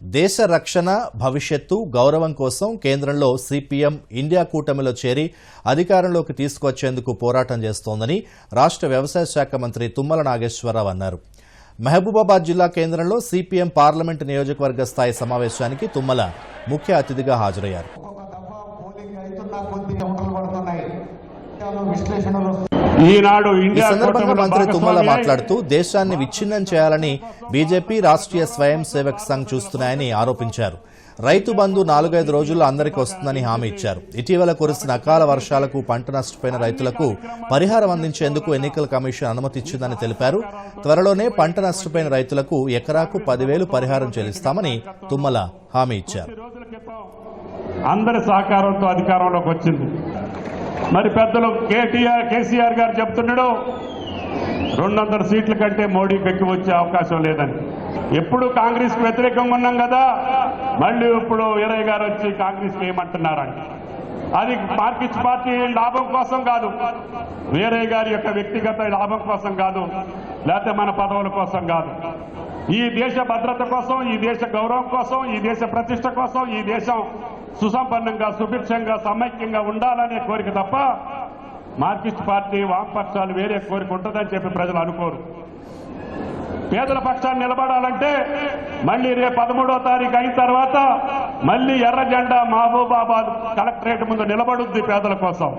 దేశ రక్షణ భవిష్యత్తు గౌరవం కోసం కేంద్రంలో సిపిఎం ఇండియా కూటమిలో చేరి అధికారంలోకి తీసుకొచ్చేందుకు పోరాటం చేస్తోందని రాష్ట్ర వ్యవసాయ శాఖ మంత్రి తుమ్మల నాగేశ్వరరావు అన్నారు. మహబూబాబాద్ జిల్లా కేంద్రంలో సిపిఎం పార్లమెంటు నియోజకవర్గ స్థాయి సమావేశానికి తుమ్మల ముఖ్య అతిథిగా హాజరయ్యారు. ఈనాడు ఈ సందర్భంగా మంత్రి తుమ్మల మాట్లాడుతూ దేశాన్ని విచ్ఛిన్నం చేయాలని బీజేపీ రాష్ట్రీయ స్వయం సేవక్ సంఘ్ చూస్తున్నాయని ఆరోపించారు. రైతు బంధు నాలుగైదు రోజుల్లో అందరికీ వస్తుందని హామీ ఇచ్చారు. ఇటీవల కురిసిన అకాల వర్షాలకు పంట నష్టపోయిన రైతులకు పరిహారం అందించేందుకు ఎన్నికల కమిషన్ అనుమతి ఇచ్చిందని తెలిపారు. త్వరలోనే పంట నష్టపోయిన రైతులకు ఎకరాకు పదివేలు పరిహారం చెల్లిస్తామని తుమ్మల హామీ ఇచ్చారు. అందరి సహకారంతో అధికారంలోకి వచ్చింది. మరి పెద్దలు కేటీఆర్ కేసీఆర్ గారు చెప్తున్నాడు రెండు వందల సీట్ల కంటే మోడీకి ఎక్కి వచ్చే అవకాశం లేదని. ఎప్పుడు కాంగ్రెస్కు వ్యతిరేకంగా ఉన్నాం కదా మళ్ళీ ఇప్పుడు వీరయ్య గారు వచ్చి కాంగ్రెస్ ఏమంటున్నారండి అది మార్కిస్ట్ పార్టీ లాభం కోసం కాదు వీరయ్య గారి యొక్క వ్యక్తిగత లాభం కోసం కాదు లేకపోతే మన పదవుల కోసం కాదు. ఈ దేశ భద్రత కోసం ఈ దేశ గౌరవం కోసం ఈ దేశ ప్రతిష్ట కోసం ఈ దేశం సుసంపన్నంగా సుభిక్షంగా సమైక్యంగా ఉండాలనే కోరిక తప్ప మార్కిస్ట్ పార్టీ వామపక్షాలు వేరే కోరిక ఉంటుందని చెప్పి ప్రజలు అనుకోరు. పేదల పక్షాన్ని నిలబడాలంటే మళ్ళీ రేపు పదమూడో తారీఖు అయిన తర్వాత మళ్ళీ ఎర్ర జెండా మహబూబాబాద్ కలెక్టరేట్ ముందు నిలబడుద్ది పేదల కోసం.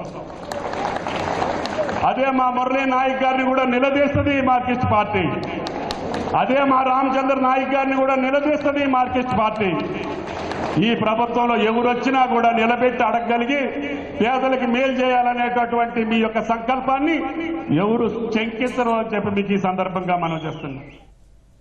అదే మా మురళీ నాయక్ గారిని కూడా నిలదీస్తుంది ఈ మార్కిస్ట్ పార్టీ. అదే మా రామచంద్ర నాయక్ గారిని కూడా నిలదీస్తుంది మార్కిస్ట్ పార్టీ. ఈ ప్రభుత్వంలో ఎవరు వచ్చినా కూడా నిలబెట్టి అడగగలిగి పేదలకు మేలు చేయాలనేటటువంటి మీ యొక్క సంకల్పాన్ని ఎవరు శంకించరు అని చెప్పి మీకు ఈ సందర్భంగా మనం చేస్తున్నాం.